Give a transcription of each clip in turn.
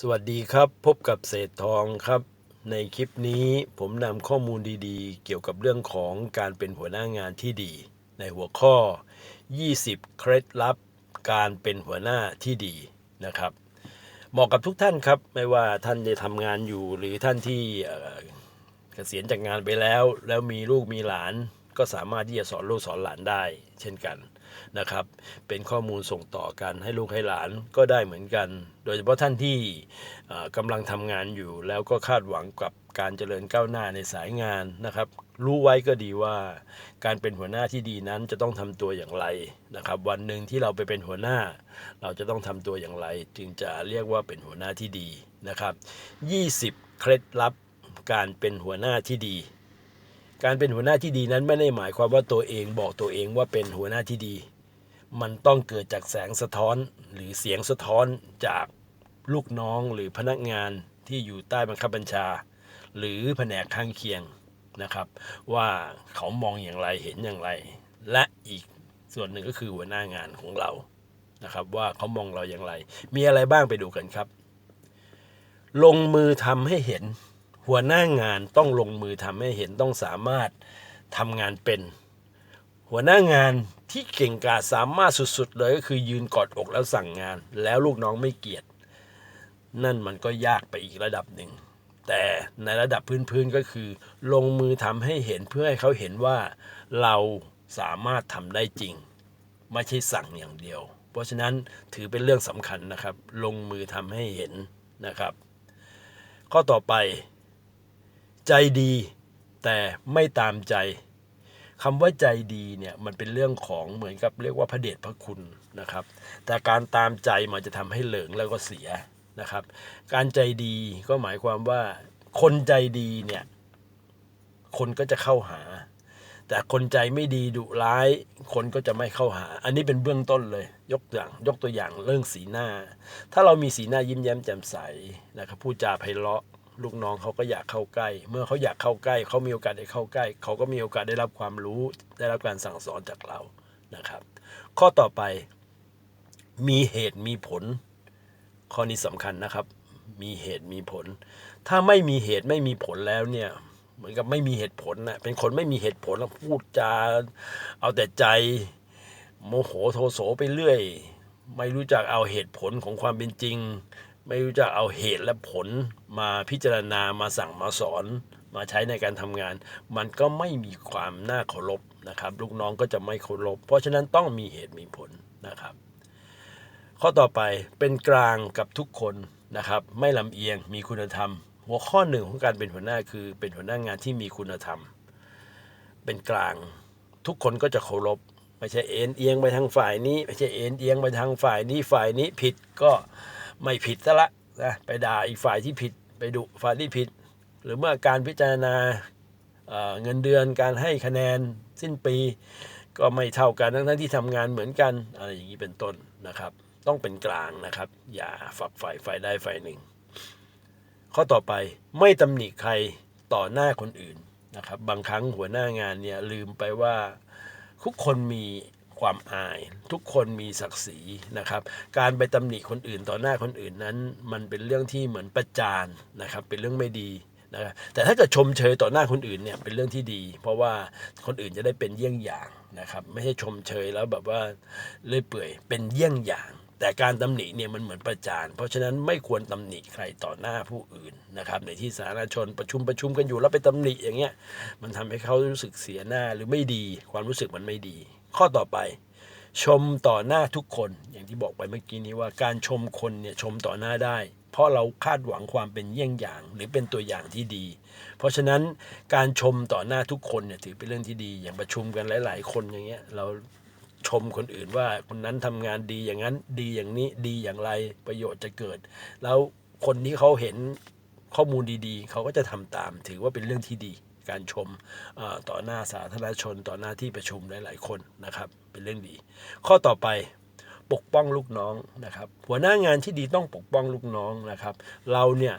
สวัสดีครับพบกับเศษทองครับ ในคลิปนี้ผมนำข้อมูลดีๆ เกี่ยวกับเรื่องของการเป็นหัวหน้างานที่ดี ในหัวข้อ 20 เคล็ดลับ การเป็นหัวหน้าที่ดีนะครับ เหมาะกับทุกท่านครับ ไม่ว่าท่านจะทำงานอยู่หรือท่านที่เอ่อเกษียณจากงานไปแล้ว แล้วมีลูกมีหลาน ก็สามารถที่จะสอนลูกสอนหลานได้ เช่นกันนะครับ เป็นข้อมูลส่งต่อกันให้ลูกให้หลานก็ได้เหมือนกัน โดยเฉพาะท่านที่กำลังทำงานอยู่ แล้วก็คาดหวังกับการเจริญก้าวหน้าในสายงานนะครับ รู้ไว้ก็ดีว่า การเป็นหัวหน้าที่ดีนั้นจะต้องทำตัวอย่างไรนะครับ วันหนึ่งที่เราไปเป็นหัวหน้า เราจะต้องทำตัวอย่างไร จึงจะเรียกว่าเป็นหัวหน้าที่ดีนะครับ 20 เคล็ดลับการเป็นหัวหน้าที่ดี การเป็นหัวหน้าที่ดีนั้นไม่ได้หมายความว่าตัวเองบอกตัวเองว่าเป็นหัวหน้าที่ดี มันต้องเกิดจากแสงสะท้อนหรือเสียงสะท้อนจากลูกน้องหรือพนักงานที่อยู่ใต้บังคับบัญชา หรือแผนกข้างเคียงนะครับ ว่าเขามองอย่างไรเห็นอย่างไร และอีกส่วนหนึ่งก็คือหัวหน้างานของเรานะครับว่าเขามองเราอย่างไร มีอะไรบ้างไปดูกันครับ ลงมือทำให้เห็น หัวหน้างานต้องลงมือทำให้เห็นต้องสามารถทำงานเป็น หัวหน้างานที่เก่งกาจสามารถสุดๆเลยก็คือยืนกอดอกแล้วสั่งงาน แล้วลูกน้องไม่เกียจนั่นมันก็ยากไปอีกระดับหนึ่ง แต่ในระดับพื้นๆก็คือ ลงมือทำให้เห็นเพื่อให้เขาเห็นว่าเราสามารถทำได้จริง ไม่ใช่สั่งอย่างเดียว เพราะฉะนั้นถือเป็นเรื่องสำคัญนะครับ ลงมือทำให้เห็นนะครับ ข้อต่อไป ใจดีแต่ไม่ตามใจคำว่าใจดีเนี่ยมันเป็นเรื่องของเหมือนกับเรียกว่าพระเดชพระคุณนะครับ แต่การตามใจมันจะทำให้เหลิงแล้วก็เสียนะครับ การใจดีก็หมายความว่า คนใจดีเนี่ยคนก็จะเข้าหา แต่คนใจไม่ดีดุร้าย คนก็จะไม่เข้าหา อันนี้เป็นเบื้องต้นเลย ยกตัวอย่างยกตัวอย่างเรื่องสีหน้า ถ้าเรามีสีหน้ายิ้มแย้มแจ่มใสนะครับพูดจาไพเราะ ลูกน้องเขาก็อยากเข้าใกล้ เมื่อเขาอยากเข้าใกล้ เขามีโอกาสได้เข้าใกล้ เขาก็มีโอกาสได้รับความรู้ ได้รับการสั่งสอนจากเรานะครับ ข้อต่อไปมีเหตุมีผล ข้อนี้สำคัญนะครับ มีเหตุมีผล ถ้าไม่มีเหตุไม่มีผลแล้วเนี่ยเหมือนกับไม่มีเหตุผลนะเป็นคนไม่มีเหตุผลแล้วพูดจาเอาแต่ใจโมโหโทโสไปเรื่อย ไม่รู้จักเอาเหตุผลของความเป็นจริง ไม่รู้จักเอาเหตุและผลมาพิจารณามาสั่งมาสอน มาใช้ในการทำงาน มันก็ไม่มีความน่าเคารพนะครับ ลูกน้องก็จะไม่เคารพเพราะฉะนั้นต้องมีเหตุมีผลนะครับ ข้อต่อไปเป็นกลางกับทุกคนนะครับ ไม่ลำเอียงมีคุณธรรม หัวข้อหนึ่งของการเป็นหัวหน้าคือเป็นหัวหน้างานที่มีคุณธรรม เป็นกลางทุกคนก็จะเคารพไม่ใช่เอ็นเอียงไปทางฝ่ายนี้ ไม่ใช่เอ็นเอียงไปทางฝ่ายนี้ฝ่ายนี้ผิดก็ ไม่ผิดซะละนะไปด่าอีกฝ่ายที่ผิด ไปดุฝ่ายที่ผิด หรือเมื่อการพิจารณาเเงินเดือนการให้คะแนนสิ้นปีก็ไม่เท่ากันทั้งทั้งที่ทำงานเหมือนกันอะไรอย่างนี้เป็นต้นนะครับ ต้องเป็นกลางนะครับ อย่าฝักฝ่ายฝ่ายใดฝ่ายหนึ่ง ข้อต่อไปไม่ตำหนิใครต่อหน้าคนอื่นนะครับ บางครั้งหัวหน้างานเนี่ยลืมไปว่าทุกคนมี ความอาย ทุกคนมีศักดิ์ศรีนะครับ การไปตำหนิคนอื่นต่อหน้าคนอื่นนั้น มันเป็นเรื่องที่เหมือนประจานนะครับ เป็นเรื่องไม่ดีนะครับแต่ถ้าเกิดชมเชยต่อหน้าคนอื่นเนี่ยเป็นเรื่องที่ดี เพราะว่าคนอื่นจะได้เป็นเยี่ยงอย่างนะครับ ไม่ใช่ชมเชยแล้วแบบว่าเลื่อยเปื่อยเป็นเยี่ยงอย่างแต่การตำหนิเนี่ยมันเหมือนประจาน เพราะฉะนั้นไม่ควรตำหนิใครต่อหน้าผู้อื่นนะครับ ในที่สาธารณชนประชุมประชุมกันอยู่แล้วไปตำหนิอย่างเงี้ยมันทำให้เขารู้สึกเสียหน้าหรือไม่ดี ความรู้สึกมันไม่ดี ข้อต่อไป ชมต่อหน้าทุกคน อย่างที่บอกไปเมื่อกี้นี้ว่าการชมคนเนี่ยชมต่อหน้าได้ เพราะเราคาดหวังความเป็นเยี่ยงอย่าง หรือเป็นตัวอย่างที่ดี เพราะฉะนั้นการชมต่อหน้าทุกคนเนี่ยถือเป็นเรื่องที่ดี อย่างประชุมกันหลาย ๆ คนอย่างเงี้ยเราชมคนอื่นว่าคนนั้นทำงานดีอย่างนั้นดีอย่างนี้ดีอย่างไรประโยชน์จะเกิด แล้วคนที่เขาเห็นข้อมูลดีๆ เขาก็จะทำตาม ถือว่าเป็นเรื่องที่ดี การชมต่อหน้าสาธารณชน ต่อหน้าที่ประชุมหลาย ๆ คนนะครับ เป็นเรื่องดี ข้อต่อไปปกป้องลูกน้องนะครับ หัวหน้างานที่ดีต้องปกป้องลูกน้องนะครับ เราเนี่ย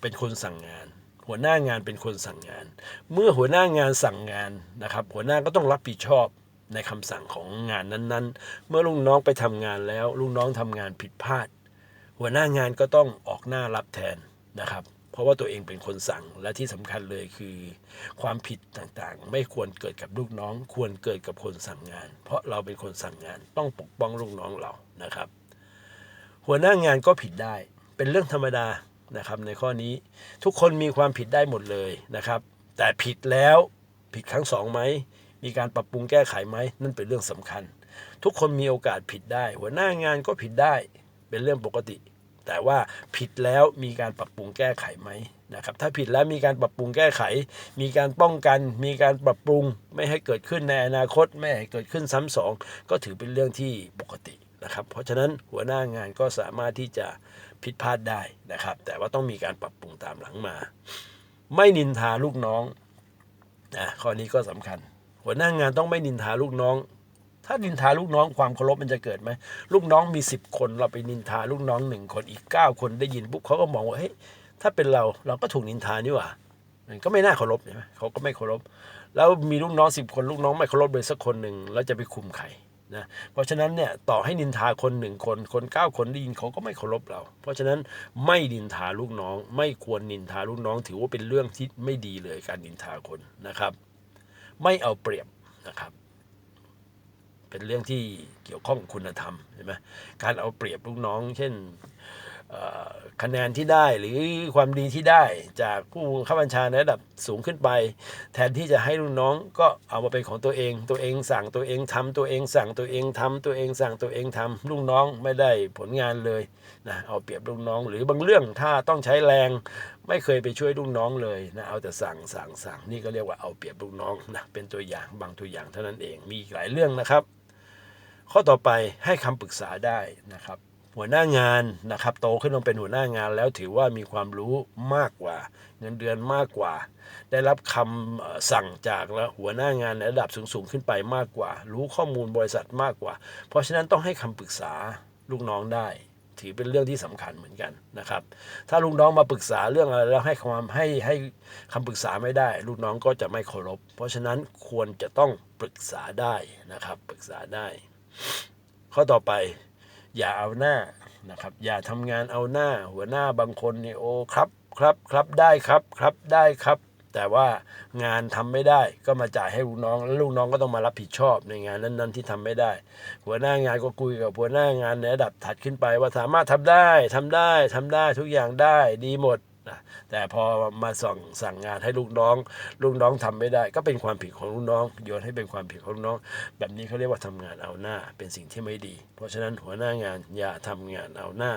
เป็นคนสั่งงาน หัวหน้างานเป็นคนสั่งงาน เมื่อหัวหน้างานสั่งงานนะครับ หัวหน้าก็ต้องรับผิดชอบในคำสั่งของงานนั้นๆ เมื่อลูกน้องไปทำงานแล้ว ลูกน้องทำงานผิดพลาด หัวหน้างานก็ต้องออกหน้ารับแทนนะครับ เพราะว่าตัวเองเป็นคนสั่งและที่สำคัญเลยคือ ความผิดต่างๆ ไม่ควรเกิดกับลูกน้อง ควรเกิดกับคนสั่งงาน เพราะเราเป็นคนสั่งงาน ต้องปกป้องลูกน้องเรานะครับ หัวหน้างานก็ผิดได้ เป็นเรื่องธรรมดานะครับ ในข้อนี้ทุกคนมีความผิดได้หมดเลยนะครับ แต่ผิดแล้วผิดครั้งสองไหมมีการปรับปรุงแก้ไขไหมนั่นเป็นเรื่องสำคัญ ทุกคนมีโอกาสผิดได้ หัวหน้างานก็ผิดได้ เป็นเรื่องปกติ แต่ว่าผิดแล้วมีการปรับปรุงแก้ไขไหมนะครับถ้าผิดแล้วมีการปรับปรุงแก้ไข มีการป้องกัน มีการปรับปรุง ไม่ให้เกิดขึ้นในอนาคต ไม่ให้เกิดขึ้นซ้ำสองก็ถือเป็นเรื่องที่ปกตินะครับ เพราะฉะนั้นหัวหน้างานก็สามารถที่จะผิดพลาดได้นะครับ แต่ว่าต้องมีการปรับปรุงตามหลังมา ไม่นินทาลูกน้องนะข้อนี้ก็สำคัญ หัวหน้างานต้องไม่นินทาลูกน้อง ถ้านินทาลูกน้องความเคารพมันจะเกิดไหมลูกน้องมี 10 คนเราไปนินทาลูกน้องหนึ่งคนอีก 9 คนได้ยินปุ๊บเขาก็มองว่าเฮ้ยถ้าเป็นเราเราก็ถูกนินทานี่หว่ามันก็ไม่น่าเคารพใช่ไหมเขาก็ไม่เคารพแล้วมีลูกน้อง10คนลูกน้องไม่เคารพเลยสักคนหนึ่งแล้วจะไปคุมใครนะเพราะฉะนั้นเนี่ยต่อให้นินทาคนหนึ่งคนคนเก้าคนได้ยินเขาก็ไม่เคารพเรา เพราะฉะนั้นไม่นินทาลูกน้อง ไม่ควรนินทาลูกน้อง ถือว่าเป็นเรื่องที่ไม่ดีเลยการนินทาคนนะครับ ไม่เอาเปรียบนะครับ เป็นเรื่องที่เกี่ยวข้องคุณธรรมใช่ไหมการเอาเปรียบลูกน้อง เช่นคะแนนที่ได้หรือความดีที่ได้จากผู้ข้าบัญชาในระดับสูงขึ้นไป แทนที่จะให้ลูกน้องก็เอามาเป็นของตัวเอง ตัวเองสั่งตัวเองทำตัวเองสั่งตัวเองทำตัวเองสั่งตัวเองทำลูกน้องไม่ได้ผลงานเลยนะเอาเปรียบลูกน้อง หรือบางเรื่องถ้าต้องใช้แรง ไม่เคยไปช่วยลูกน้องเลยนะเอาแต่สั่งสั่งสั่งนี่ก็เรียกว่าเอาเปรียบลูกน้องนะเป็นตัวอย่างบางตัวอย่างเท่านั้นเองมีหลายเรื่องนะครับ ข้อต่อไปให้คำปรึกษาได้นะครับ หัวหน้างานนะครับโตขึ้นมาเป็นหัวหน้างานแล้วถือว่ามีความรู้มากกว่า เงินเดือนมากกว่า ได้รับคำสั่งจากแล้วหัวหน้างานในระดับสูงๆขึ้นไปมากกว่า รู้ข้อมูลบริษัทมากกว่า เพราะฉะนั้นต้องให้คำปรึกษาลูกน้องได้ถือเป็นเรื่องที่สำคัญเหมือนกันนะครับ ถ้าลูกน้องมาปรึกษาเรื่องอะไรแล้วให้ความให้ให้คำปรึกษาไม่ได้ ลูกน้องก็จะไม่เคารพ เพราะฉะนั้นควรจะต้องปรึกษาได้นะครับ ปรึกษาได้ ข้อต่อไป อย่าเอาหน้านะครับ อย่าทำงานเอาหน้า หัวหน้าบางคนเนี่ยโอ้ครับครับครับได้ครับครับได้ครับ แต่ว่างานทำไม่ได้ ก็มาจ่ายให้ลูกน้องแล้วลูกน้องก็ต้องมารับผิดชอบในงานนั้นๆที่ทำไม่ได้ หัวหน้างานก็คุยกับหัวหน้างานในระดับถัดขึ้นไป ว่าสามารถทำได้ทำได้ทำได้ทุกอย่างได้ดีหมด นะแต่พอมาสั่งสั่งงานให้ลูกน้อง ลูกน้องทำไม่ได้ ก็เป็นความผิดของลูกน้องโยนให้เป็นความผิดของลูกน้อง แบบนี้เขาเรียกว่าทำงานเอาหน้า เป็นสิ่งที่ไม่ดี เพราะฉะนั้นหัวหน้างานอย่าทำงานเอาหน้า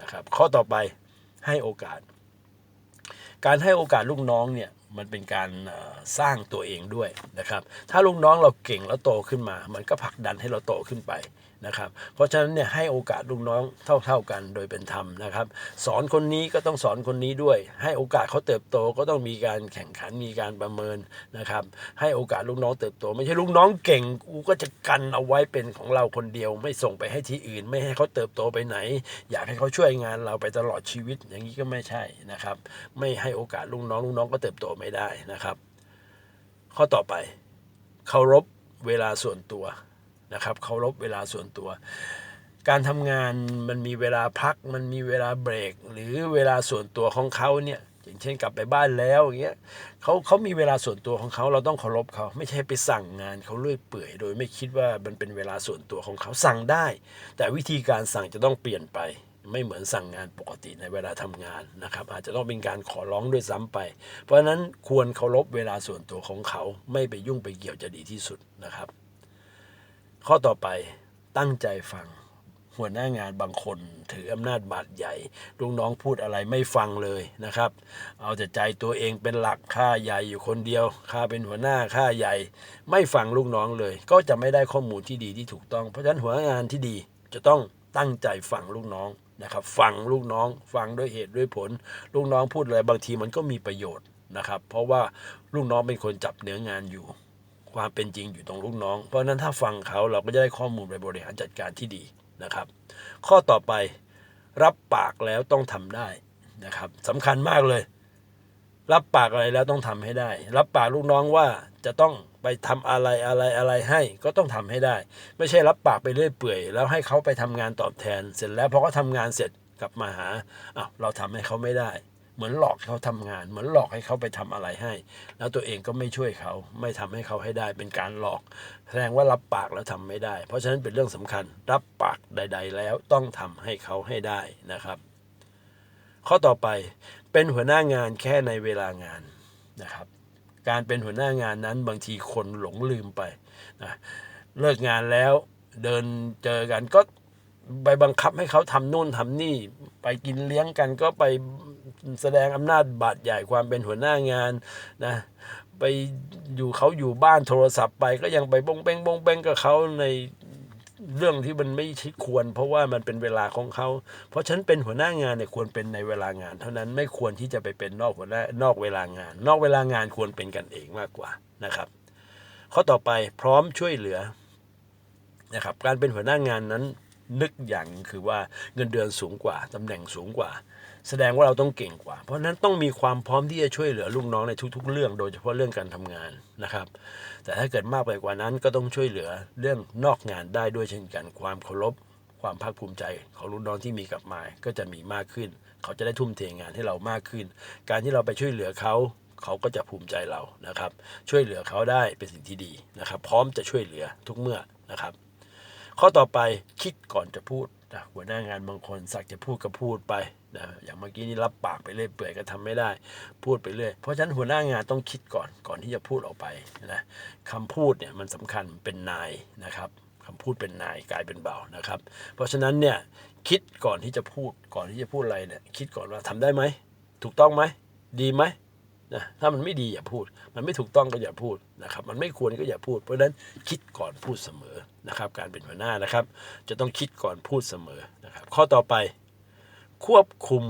นะครับ ข้อต่อไปให้โอกาส การให้โอกาสลูกน้องเนี่ยมันเป็นการสร้างตัวเองด้วยนะครับ ถ้าลูกน้องเราเก่งแล้วโตขึ้นมา มันก็ผลักดันให้เราโตขึ้นไป นะครับ เพราะฉะนั้นเนี่ยให้โอกาสลูกน้องเท่าๆกันโดยเป็นธรรมนะครับ สอนคนนี้ก็ต้องสอนคนนี้ด้วย ให้โอกาสเขาเติบโตก็ต้องมีการแข่งขันมีการประเมินนะครับ ให้โอกาสลูกน้องเติบโต ไม่ใช่ลูกน้องเก่งกูก็จะกันเอาไว้เป็นของเราคนเดียว ไม่ส่งไปให้ที่อื่น ไม่ให้เขาเติบโตไปไหน อยากให้เขาช่วยงานเราไปตลอดชีวิตอย่างนี้ก็ไม่ใช่นะครับ ไม่ให้โอกาสลูกน้องลูกน้องก็เติบโตไม่ได้นะครับ ข้อต่อไปเคารพเวลาส่วนตัว นะครับเคารพเวลาส่วนตัว การทำงานมันมีเวลาพัก มันมีเวลาเบรก หรือเวลาส่วนตัวของเขาเนี่ยอย่างเช่นกลับไปบ้านแล้วอย่างเงี้ยเขาเขามีเวลาส่วนตัวของเขาเราต้องเคารพเขาไม่ใช่ไปสั่งงานเขาเลื่อยเปื่อย โดยไม่คิดว่ามันเป็นเวลาส่วนตัวของเขาสั่งได้ แต่วิธีการสั่งจะต้องเปลี่ยนไป ไม่เหมือนสั่งงานปกติในเวลาทำงานนะครับ อาจจะต้องเป็นการขอร้องด้วยซ้ำไป เพราะฉะนั้นควรเคารพเวลาส่วนตัวของเขา ไม่ไปยุ่งไปเกี่ยวจะดีที่สุดนะครับ ข้อต่อไปตั้งใจฟัง หัวหน้างานบางคน ถืออำนาจบาดใหญ่ลูกน้องพูดอะไรไม่ฟังเลยนะครับ เอาแต่ใจตัวเองเป็นหลักค่าใหญ่อยู่คนเดียวค่าเป็นหัวหน้าค่าใหญ่ ไม่ฟังลูกน้องเลย ก็จะไม่ได้ข้อมูลที่ดีที่ถูกต้อง เพราะฉะนั้นหัวหน้างานที่ดีจะต้องตั้งใจฟังลูกน้องนะครับ ฟังลูกน้อง ฟังด้วยเหตุด้วยผล ลูกน้องพูดอะไรบางทีมันก็มีประโยชน์นะครับ เพราะว่าลูกน้องเป็นคนจับเนื้องานอยู่ ความเป็นจริงอยู่ตรงลูกน้อง เพราะนั้นถ้าฟังเขาเราก็จะได้ข้อมูลไปบริหารจัดการที่ดีนะครับ ข้อต่อไปรับปากแล้วต้องทำได้นะครับสำคัญมากเลย รับปากอะไรแล้วต้องทำให้ได้ รับปากลูกน้องว่าจะต้องไปทำอะไรอะไรอะไรให้ก็ต้องทำให้ได้ ไม่ใช่รับปากไปเรื่อยเปื่อย แล้วให้เขาไปทำงานตอบแทน เสร็จแล้วพอเขาทำงานเสร็จกลับมาหาอ้าวเราทำให้เขาไม่ได้ เหมือนหลอกเขาทำงาน เหมือนหลอกให้เขาไปทำอะไรให้ แล้วตัวเองก็ไม่ช่วยเขาไม่ทำให้เขาให้ได้เป็นการหลอก แสดงว่ารับปากแล้วทำไม่ได้ เพราะฉะนั้นเป็นเรื่องสำคัญ รับปากใด ๆ แล้วต้องทำให้เขาให้ได้นะครับ ข้อต่อไปเป็นหัวหน้างานแค่ในเวลางานนะครับ การเป็นหัวหน้างานนั้นบางทีคนหลงลืมไปนะเลิกงานแล้วเดินเจอกันก็ไปบังคับให้เขาทำนู่นทำนี่ ไปกินเลี้ยงกันก็ไป แสดงอำนาจบาดใหญ่ความเป็นหัวหน้างานนะไปอยู่เขาอยู่บ้านโทรศัพท์ไปก็ยังไปบงเป้งบงเป้งกับเขาในเรื่องที่มันไม่ใช่ควร เพราะว่ามันเป็นเวลาของเขา เพราะฉันเป็นหัวหน้างานเนี่ยควรเป็นในเวลางาน เท่านั้นไม่ควรที่จะไปเป็นนอกหัวหน้านอกเวลางาน นอกเวลางานควรเป็นกันเองมากกว่านะครับ ข้อต่อไปพร้อมช่วยเหลือนะครับการเป็นหัวหน้างานนั้น นึกอย่างคือว่าเงินเดือนสูงกว่าตำแหน่งสูงกว่า แสดงว่าเราต้องเก่งกว่า เพราะฉะนั้นต้องมีความพร้อมที่จะช่วยเหลือลูกน้องในทุก ๆ เรื่อง โดยเฉพาะเรื่องการทำงานนะครับ แต่ถ้าเกิดมากไปกว่านั้นก็ต้องช่วยเหลือเรื่องนอกงานได้ด้วยเช่นกันความเคารพความภาคภูมิใจของลูกน้องที่มีกับมาก็จะมีมากขึ้น เขาจะได้ทุ่มเทงานให้เรามากขึ้น การที่เราไปช่วยเหลือเขาเขาก็จะภูมิใจเรานะครับ ช่วยเหลือเขาได้เป็นสิ่งที่ดีนะครับ พร้อมจะช่วยเหลือทุกเมื่อนะครับ ข้อต่อไปคิดก่อนจะพูดนะหัวหน้างานบางคนสักจะพูดก็พูดไปนะอย่างเมื่อกี้นี่รับปากไปเรื่อยเปื่อยก็ทำไม่ได้ พูดไปเรื่อย เพราะฉะนั้นหัวหน้างานต้องคิดก่อนก่อนที่จะพูดออกไปนะคำพูดเนี่ยมันสำคัญเป็นนายนะครับคำพูดเป็นนายกลายเป็นเบานะครับ เพราะฉะนั้นเนี่ยคิดก่อนที่จะพูดก่อนที่จะพูดอะไรเนี่ยคิดก่อนว่าทำได้ไหมถูกต้องไหมดีไหม นะถ้ามันไม่ดีอย่าพูด มันไม่ถูกต้องก็อย่าพูดนะครับ มันไม่ควรก็อย่าพูด เพราะฉะนั้นคิดก่อนพูดเสมอนะครับ การเป็นหัวหน้านะครับ จะต้องคิดก่อนพูดเสมอนะครับ ข้อต่อไป ควบคุม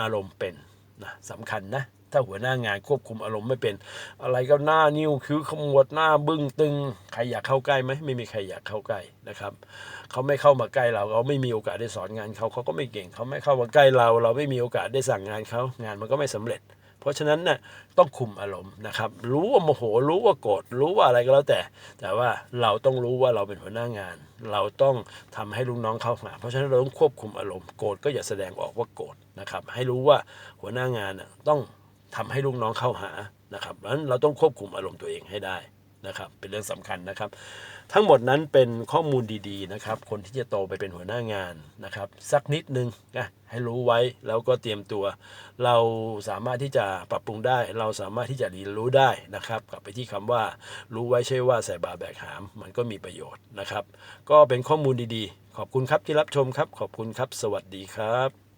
อารมณ์เป็นนะสำคัญนะถ้าหัวหน้างานควบคุมอารมณ์ไม่เป็น อะไรก็หน้านิ้วคิ้วขมวดหน้าบึ้งตึงใครอยากเข้าใกล้ไหมไม่มีใครอยากเข้าใกล้นะครับเขาไม่เข้ามาใกล้เราเราไม่มีโอกาสได้สอนงานเขาเขาก็ไม่เก่งเขาไม่เข้ามาใกล้เรา เราไม่มีโอกาสได้สั่งงานเขางานมันก็ไม่สำเร็จ เพราะฉะนั้นน่ะต้องคุมอารมณ์นะครับ รู้ว่าโมโห รู้ว่าโกรธรู้ว่าอะไรก็แล้วแต่ แต่ว่าเราต้องรู้ว่าเราเป็นหัวหน้างาน เราต้องทำให้ลูกน้องเข้าหาเพราะฉะนั้นเราต้องควบคุมอารมณ์โกรธก็อย่าแสดงออกว่าโกรธนะครับให้รู้ว่าหัวหน้างานน่ะต้องทำให้ลูกน้องเข้าหานะครับเพราะฉะนั้นเราต้องควบคุมอารมณ์ตัวเองให้ได้ นะครับเป็นเรื่องสำคัญนะครับ ทั้งหมดนั้นเป็นข้อมูลดีๆนะครับ คนที่จะโตไปเป็นหัวหน้างานนะครับ สักนิดนึงนะให้รู้ไว้แล้วก็เตรียมตัว เราสามารถที่จะปรับปรุงได้ เราสามารถที่จะเรียนรู้ได้นะครับ กลับไปที่คำว่ารู้ไว้ใช่ว่าใส่บาแบกหาม มันก็มีประโยชน์นะครับ ก็เป็นข้อมูลดีๆ ขอบคุณครับที่รับชมครับ ขอบคุณครับ สวัสดีครับ